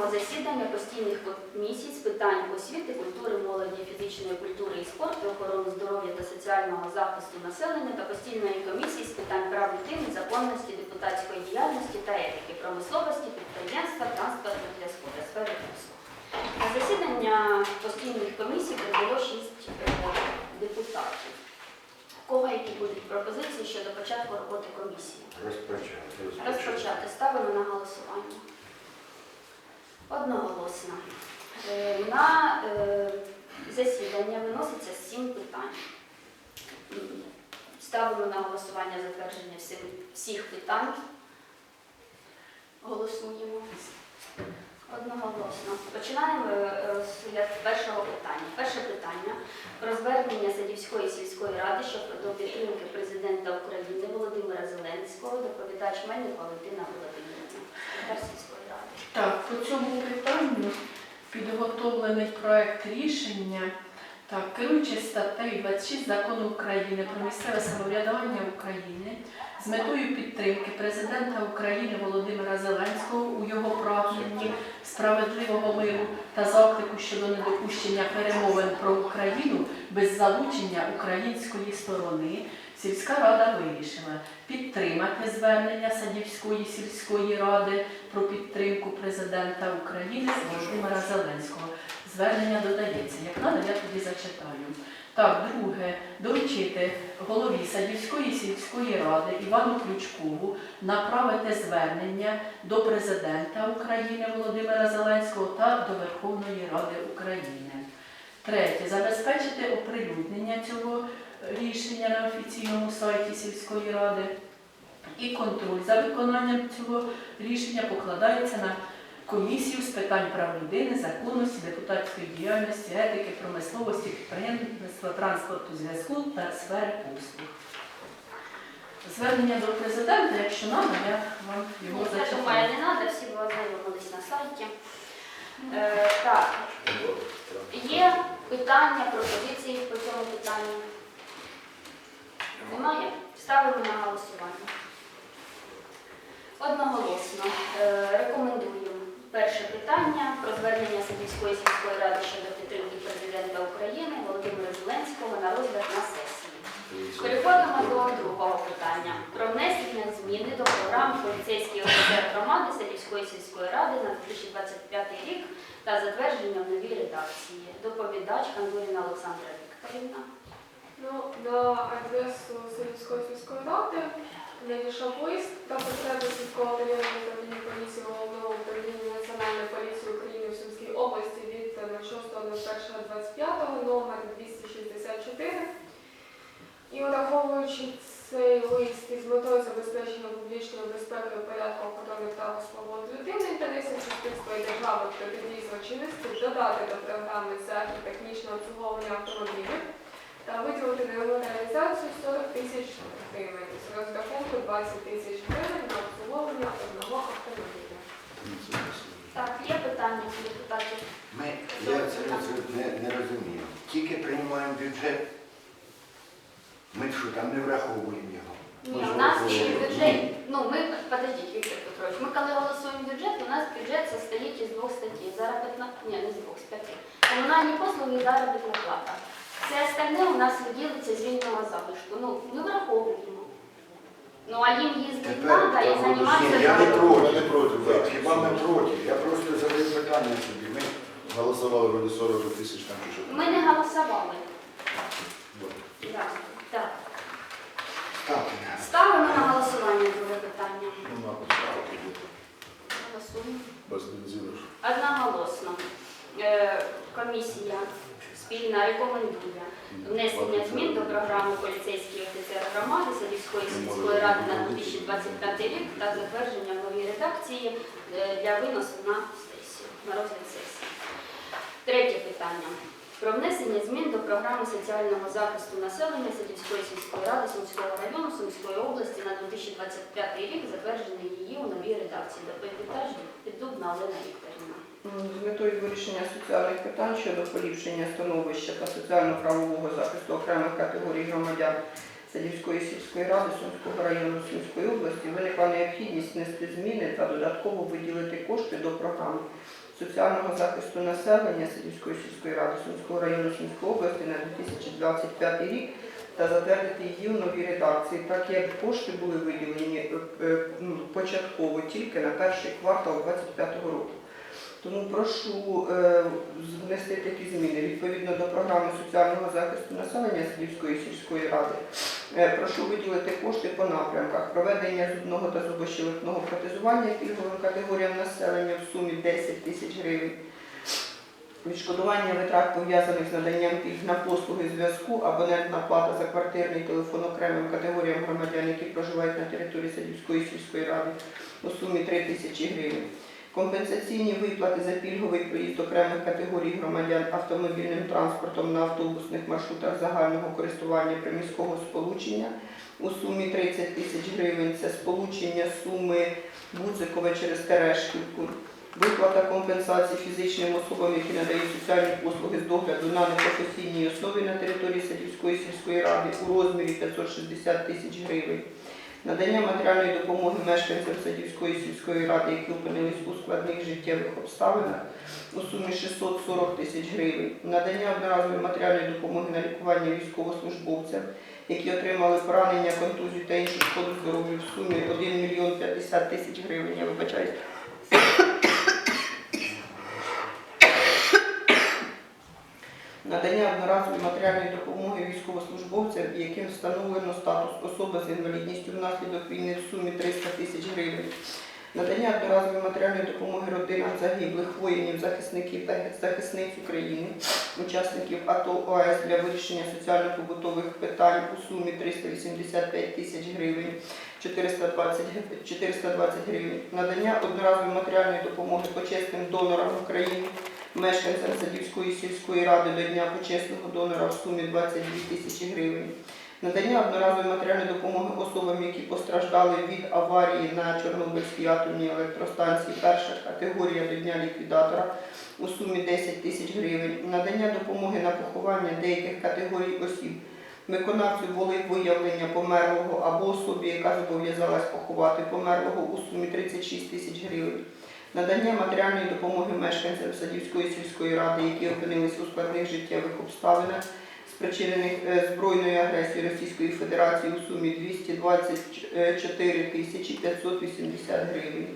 Проводимо засідання постійних комісій з питань освіти, культури, молоді, фізичної культури і спорту, охорони здоров'я та соціального захисту населення та постійної комісії з питань прав дитини, законності, депутатської діяльності та етики, промисловості, підприємства, транспорту зв'язку та сфери послуг. На засідання постійних комісій прибуло шість е, депутатів. Кого які будуть пропозиції щодо початку роботи комісії? Розпочати. Розпочати. Ставимо на голосування. Одноголосно. Е, На е, засідання виноситься сім питань. Ставимо на голосування затвердження всіх, питань. Голосуємо. Одноголосно. Починаємо з першого питання. Перше звернення Садівської сільської ради щодо підтримки президента України Володимира Зеленського, доповідач Мельник Валентина Володимирівна, ради. Так, по цьому питанню підготовлений проект рішення. Так, керуючись статтею 26 закону України про місцеве самоврядування України з метою підтримки президента України Володимира Зеленського у його прагненні справедливого миру та заклику щодо недопущення перемовин про Україну без залучення української сторони, сільська рада вирішила підтримати звернення Садівської сільської ради про підтримку президента України Володимира Зеленського. Звернення додається. Як надо, я тоді зачитаю. Так, друге, доручити голові Садівської сільської ради Івану Ключкову направити звернення до президента України Володимира Зеленського та до Верховної Ради України. Третє, забезпечити оприлюднення цього рішення на офіційному сайті сільської ради. І контроль за виконанням цього рішення покладається на комісію з питань прав людини, законності, депутатської діяльності, етики, промисловості, підприємництва, транспорту, зв'язку та сфери послуг. Звернення до президента, якщо надо, я вам його Ну, Я думаю, не треба, всі ви ознайомились на сайті. Е, так, є питання, пропозиції по цьому питанню? Немає? Ставимо на голосування. Одноголосно. Е, Рекомендую перше питання про звернення Садівської сільської ради щодо підтримки президента України Володимира Зеленського на розгляд на сесії. Переходимо до другого питання про внесення зміни до програми поліцейський офіцер громади Садівської сільської ради на 2025 рік та затвердження в новій редакції. Доповідач Андуріна Олександра Вікторівна. Ну, на адресу Сільської сільської ради надійшов лист та потреби сільського районного управління поліції головного управління Національної поліції України в Сумській області від 06.01.25 номер 264. Враховуючи цей лист із метою забезпечення публічної безпеки, порядку охорони прав і свобод людини, інтересів суспільства і держави протидії злочинності, додати до програми захід технічного обслуговування автомобілів та виділити на його реалізацію 40 тисяч гривень з розрахунку 20 тисяч гривень на обслуговування одного автомобіля. Так, є питання у депутатів? Ми, я це не, не розумію. Тільки приймаємо бюджет. Ми що, там не враховуємо його. Ні, у нас є бюджет. Ну, ми, подождіть, Віктор Петрович, ми коли голосуємо бюджет, у нас бюджет состоїть із двох статей. Заробітна, ні, не з двох, з п'яти. Комунальні послуги і заробітна плата. Все остальне у нас виділиться з вільного залишку. Ну, ми враховуємо. Ну, а їм їздити Тепер, і займатися. я не проти. не проти, так. Хіба ми проти? Я просто задаю питання собі. Ми Голосували вроде 40 тисяч там чи що. Ми не голосували. Вот. Так, так. ставте на. Ставимо на голосування друге питання. Ну, мабуть, так, буде. Голосуємо. Без бензину. Одноголосно. Е, Комісія спільна рекомендує внесення змін до програми поліцейський офіцер громади Садівської сільської ради на 2025 рік та затвердження в новій редакції е, для виносу на сесію, на розгляд сесії. Третє питання. Про внесення змін до програми соціального захисту населення Садівської сільської ради Сумського району Сумської області на 2025 рік, затвердження її у новій редакції. Доповідач Піддубна Олена Вікторівна. З метою вирішення соціальних питань щодо поліпшення становища та соціально-правового захисту окремих категорій громадян Садівської сільської ради Сумського району Сумської області виникла необхідність внести зміни та додатково виділити кошти до програми соціального захисту населення Сидівської сільської ради Сумського району Сумської області на 2025 рік та затвердити її в новій редакції, так як кошти були виділені е, е, ну, початково тільки на перший квартал 2025 року. Тому прошу е, внести такі зміни відповідно до програми соціального захисту населення Сидівської сільської ради. Е, Прошу виділити кошти по напрямках проведення зубного та зубощелепного протезування пільговим категоріям населення в сумі 10 тисяч гривень. Відшкодування витрат пов'язаних з наданням пільг на послуги зв'язку, абонентна плата за квартирний телефон окремим категоріям громадян, які проживають на території Садівської сільської ради у сумі 3 тисячі гривень. Компенсаційні виплати за пільговий проїзд окремих категорій громадян автомобільним транспортом на автобусних маршрутах загального користування приміського сполучення у сумі 30 тисяч гривень. Це сполучення суми Буцикова через Терешківку. Виплата компенсації фізичним особам, які надають соціальні послуги з догляду на непрофесійній основі на території Садівської сільської ради у розмірі 560 тисяч гривень. Надання матеріальної допомоги мешканцям Садівської сільської ради, які опинились у складних життєвих обставинах у сумі 640 тисяч гривень. Надання одноразової матеріальної допомоги на лікування військовослужбовцям, які отримали поранення, контузію та іншу шкоду здоров'ю в сумі 1 мільйон 50 тисяч гривень. Я вибачаюсь. Надання одноразової матеріальної допомоги військовослужбовцям, яким встановлено статус особи з інвалідністю внаслідок війни в сумі 300 тисяч гривень. Надання одноразової матеріальної допомоги родинам загиблих воїнів, захисників та захисниць України, учасників АТО ОАС для вирішення соціально-побутових питань у сумі 385 тисяч гривень, 420, 420 гривень. Надання одноразової матеріальної допомоги почесним донорам України, мешканцям Садівської сільської ради до Дня почесного донора в сумі 22 тисячі гривень. Надання одноразової матеріальної допомоги особам, які постраждали від аварії на Чорнобильській атомній електростанції, перша категорія до Дня ліквідатора у сумі 10 тисяч гривень. Надання допомоги на поховання деяких категорій осіб. Виконавцю волевиявлення померлого або особі, яка зобов'язалась поховати померлого у сумі 36 тисяч гривень. Надання матеріальної допомоги мешканцям Садівської сільської ради, які опинились у складних життєвих обставинах, спричинених е, збройною агресією Російської Федерації у сумі 224 тисячі 580 гривень.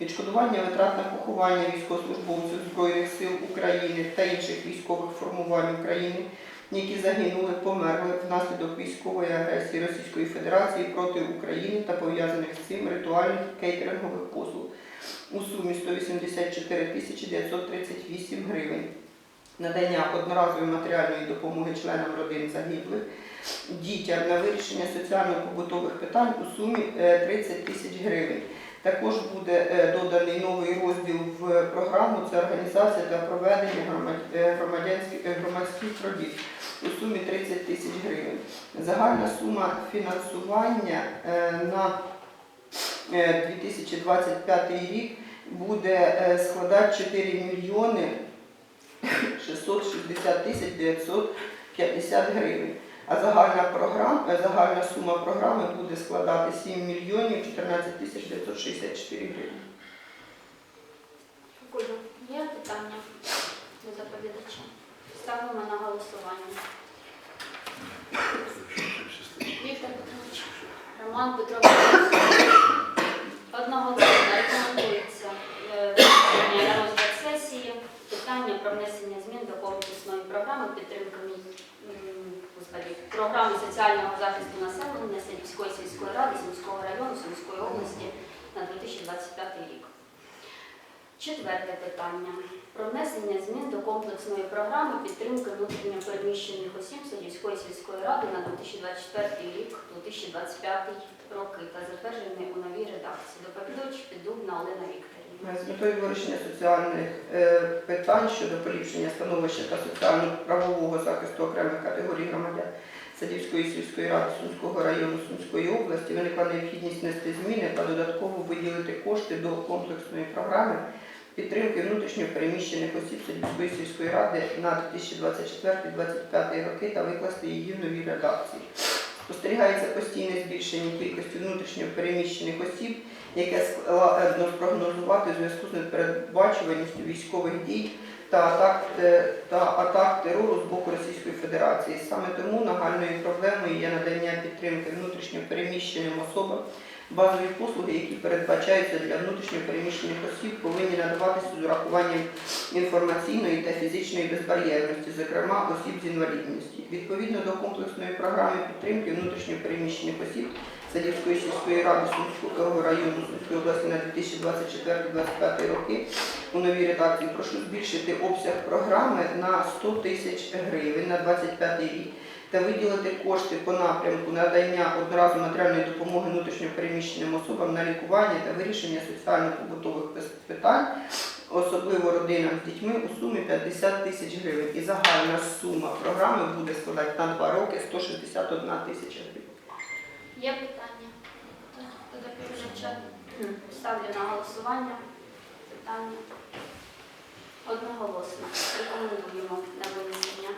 Відшкодування витрат на поховання військовослужбовців Збройних сил України та інших військових формувань України, які загинули, померли внаслідок військової агресії Російської Федерації проти України та пов'язаних з цим ритуальних кейтерингових послуг у сумі 184 тисячі 938 гривень. Надання одноразової матеріальної допомоги членам родин загиблих, дітям на вирішення соціально-побутових питань у сумі е, 30 тисяч гривень. Також буде е, доданий новий розділ в програму це організація та проведення е, е, громадських робіт у сумі 30 тисяч гривень. Загальна сума фінансування е, на е, 2025 рік буде е, складати 4 мільйони 660 тисяч 950 гривень. А загальна програма, загальна сума програми буде складати 7 мільйонів 14 тисяч 964 гривень. Дякую. Є питання до доповідача? Ставимо на голосування. Віктор Петрович, Роман Петрович. Одноголосно рекомендується е, на розгляд сесії питання про внесення змін до комплексної програми підтримки програми соціального захисту населення Сільської сільської ради сільського району сільської області на 2025 рік. Четверте питання. Про внесення змін до комплексної програми підтримки внутрішньо переміщених осіб Садівської сільської ради на 2024 рік 2025 роки та затверджений у новій редакції. Доповідач Піддубна Олена Вікторівна. З метою вирішення соціальних е, питань щодо поліпшення становища та соціально-правового захисту окремих категорій громадян Садівської сільської ради Сумського району Сумської області виникла необхідність внести зміни та додатково виділити кошти до комплексної програми підтримки внутрішньо переміщених осіб Садівської сільської ради на 2024-2025 роки та викласти її в новій редакції. Спостерігається постійне збільшення кількості внутрішньо переміщених осіб, яке складно спрогнозувати у зв'язку з непередбачуваністю військових дій та атак, е, та атак терору з боку Російської Федерації. Саме тому нагальною проблемою є надання підтримки внутрішньо переміщеним особам. Базові послуги, які передбачаються для внутрішньо переміщених осіб, повинні надаватися з урахуванням інформаційної та фізичної безбар'єрності, зокрема осіб з інвалідністю. Відповідно до комплексної програми підтримки внутрішньо переміщених осіб Садівської сільської ради Сумського району Сумської області на 2024-2025 роки у новій редакції прошу збільшити обсяг програми на 100 тисяч гривень на 2025 рік та виділити кошти по напрямку надання одноразової матеріальної допомоги внутрішньо переміщеним особам на лікування та вирішення соціально-побутових питань, особливо родинам з дітьми у сумі 50 тисяч гривень. І загальна сума програми буде складати на два роки 161 тисяча гривень. Є питання? Ставлю на голосування. Питання. Одноголосно. Рекомендуємо на винесення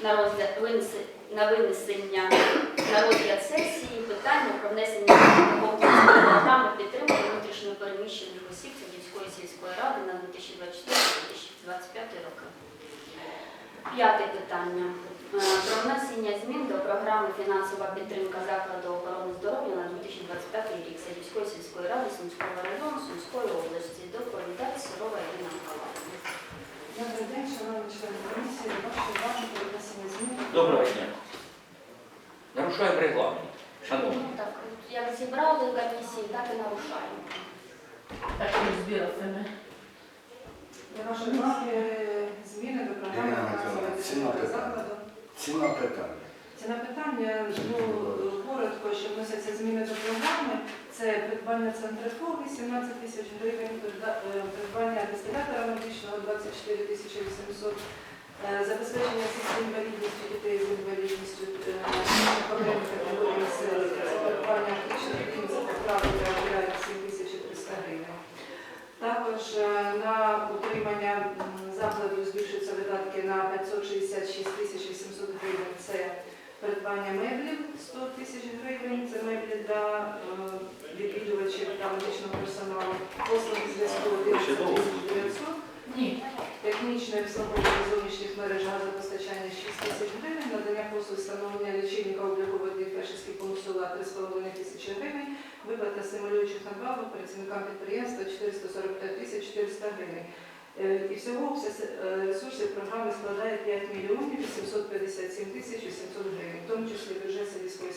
на розгляд на винесення на розгляд сесії питання про внесення програми підтримки внутрішньо переміщених осіб Садівської сільської ради на 2024-2025 роки. П'яте питання. Е, Про внесення змін до програми фінансова підтримка закладу охорони здоров'я на 2025 рік Садівської сільської ради Сумського району Сумської області. Доповідач Сурова Ірина Миколаївна. Добрий день, шановні члени комісії. Ваше увагу про внесення змін. Доброго дня. Нарушаємо регламент. Шановні. Ну, Так, як зібрали комісії, так і нарушаємо. Так і збиратиме. Для вашої уваги зміни до програми Ірина ціна питання. закладу. Ціна питання. Ціна питання, ну, коротко, що вносяться зміни до програми. Це придбання центрифуги 17 тисяч гривень, е, придбання дистилятора медичного 24 тисячі 800, е, забезпечення з інвалідністю, дітей з інвалідністю, е, окремих категорій населення, це придбання оптичних лінз, поправки для 7 тисяч 300 гривень. Також е, на утримання закладу збільшуються видатки на 566 тисяч 800 гривень. Це придбання меблів 100 тисяч гривень, це меблі для е, відвідувачів та медичного персоналу. Послуги зв'язку 11 тисяч 900. Ні. Технічне обслуговування зовнішніх мереж газопостачання 6 тисяч гривень, надання послуг встановлення лічильника обліку води фельдшерських помусула 3,5 тисячі гривень, виплата стимулюючих надбавок працівникам підприємства 445 тисяч 400 гривень. Е, І всього обсяг е, ресурсів складає 5 мільйонів 857 тисяч 800 гривень, в тому числі бюджет сільської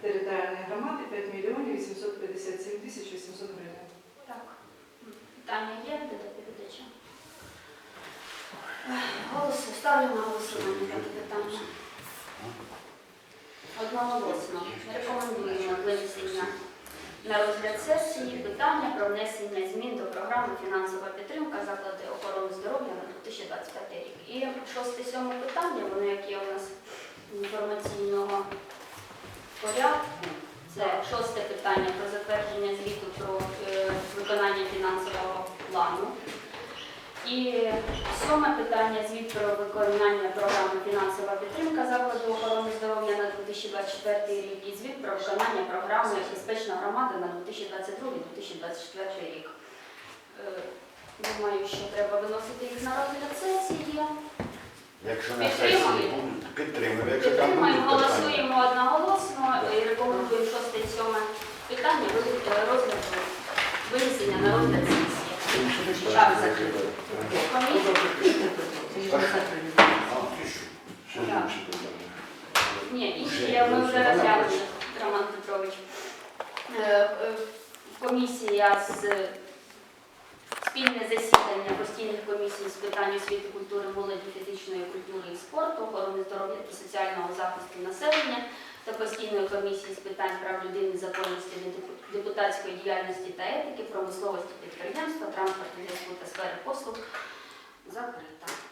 територіальної громади 5 мільйонів 857 тисяч 800 гривень. Так. Питання є до доповідача? Голосу. Ставлю на голосування дане питання. Одноголосно. Рекомендуємо винесення на розгляд сесії питання про внесення змін до програми фінансова підтримка заклади охорони здоров'я на 2025 рік. І шосте сьоме питання, воно яке у нас інформаційного порядку. Це шосте питання про затвердження звіту про е, виконання фінансового плану. І сьоме питання звіт про виконання програми фінансова підтримка закладу охорони здоров'я на 2024 рік і звіт про виконання програми Безпечна громада на 2022-2024 рік. Е, Думаю, що треба виносити їх на розгляд сесії. Якщо на сесії Підтримуємо. Якщо там будуть голосуємо одноголосно і рекомендуємо шосте і сьоме питання ви- розгляду винесення на розгляд сесії. Закрито. Ще. Ні, інші я- ми вже розглянули, Роман Петрович. Е, е, Комісія з спільне засідання постійних комісій з питань освіти, культури, молоді, фізичної культури і спорту, охорони здоров'я та соціального захисту населення та постійної комісії з питань прав людини, законності, депутатської діяльності та етики, промисловості підприємства, транспорту, зв'язку та сфери послуг закрита.